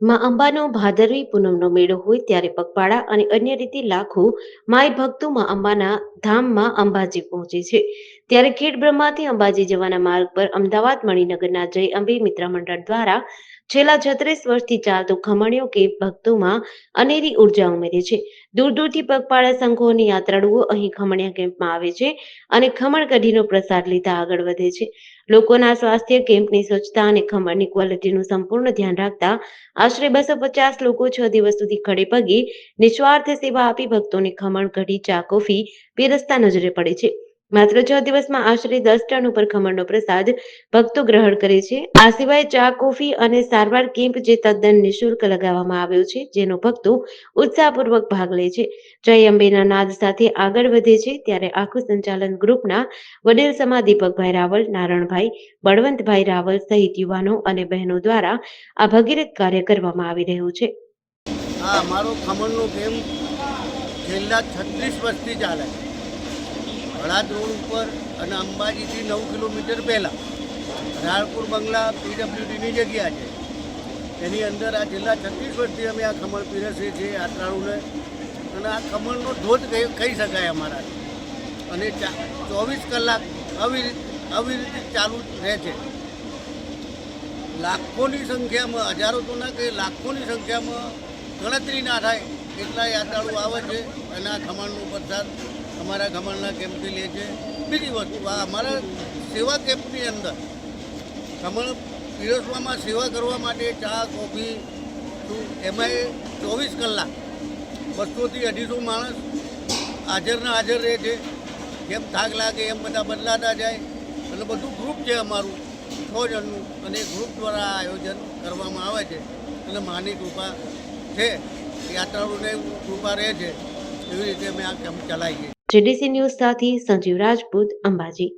માં અંબાનો ભાદરવી પૂનમનો મેળો હોય ત્યારે પગપાળા અને અન્ય રીતે લાખો માય ભક્તો માં અંબાના ધામમાં અંબાજી પહોંચે છે. ત્યારે ખેડ બ્રહ્માથી અંબાજી જવાના માર્ગ પર અમદાવાદ મણિનગરના જય અંબે મિત્ર મંડળ દ્વારા છેલ્લા છત્રીસ વર્ષથી ચાલતો ખમણીઓ કે ભક્તોમાં અનેરી ઊર્જા ઉમેરે છે. દૂર દૂરથી પગપાળા સંઘોની યાત્રાળુઓ અહીં ખમણીયા કેમ્પમાં આવે છે અને ખમણ કઢીનો પ્રસાદ લીધા આગળ વધે છે. લોકોના સ્વાસ્થ્ય, કેમ્પની સ્વચ્છતા અને ખમણની ક્વોલિટીનું સંપૂર્ણ ધ્યાન રાખતા આશરે બસો પચાસ લોકો છ દિવસ સુધી ખડે પગે, નિસ્વાર્થ સેવા આપી ભક્તોને ખમણ કઢી ચા, કોફી, પીરસતા નજરે પડે છે. માત્ર છ દિવસમાં આશરે દસ ટન ઉપર ખમણનો પ્રસાદ ભક્તો ગ્રહણ કરે છે. આ સિવાય ચા, કોફી અને સારવાર કેમ્પ જે તદ્દન નિઃશુલ્ક લગાવવામાં આવ્યો છે, જેનો ભક્તો ઉત્સાહપૂર્વક ભાગ લે છે. જય અંબેના નાદ સાથે આગળ વધે છે, ત્યારે આખું સંચાલન ગ્રુપના વડીલ સમા દીપકભાઈ રાવલ, નારણભાઈ બળવંતભાઈ રાવલ સહિત યુવાનો અને બહેનો દ્વારા આ ભગીરથ કાર્ય કરવામાં આવી રહ્યું છે. આ અમારો ખમણનો કેમ્પ છેલ્લા છત્રીસ વર્ષથી ચાલે છે. હળાદ રોડ ઉપર અને અંબાજીથી નવ કિલોમીટર પહેલાં રાણપુર બંગલા પીડબ્લ્યુડીની જગ્યા છે. એની અંદર આ છેલ્લા છત્રીસ વર્ષથી અમે આ ખમણ પીરસીએ છીએ યાત્રાળુને. અને આ ખમણનો ધોધ કહી કહી શકાય અમારા. અને ચા ચોવીસ કલાક આવી રીત ચાલુ રહે છે. લાખોની સંખ્યામાં, હજારો તો ના કહે લાખોની સંખ્યામાં ગણતરી ના થાય એટલા યાત્રાળુ આવે છે અને આ ખમણનો પ્રસાદ અમારા ખમણના કેમ્પથી લે છે. બીજી વસ્તુ, આ અમારા સેવા કેમ્પની અંદર ખમણ પીરસવામાં સેવા કરવા માટે ચા, કોફી એમાંય ચોવીસ કલાક બસોથી અઢીસો માણસ હાજરના હાજર રહે છે. જેમ થાક લાગે, એમ બધા બદલાતા જાય. એટલે બધું ગ્રુપ છે અમારું, છ જણનું અને ગ્રુપ દ્વારા આયોજન કરવામાં આવે છે. અને માની કૃપા છે, યાત્રાળુને કૃપા રહે છે. એવી રીતે અમે આ કેમ્પ ચલાવીએ. જેડીસી ન્યૂઝ સાથે સંજીવ રાજપૂત અંબાજી.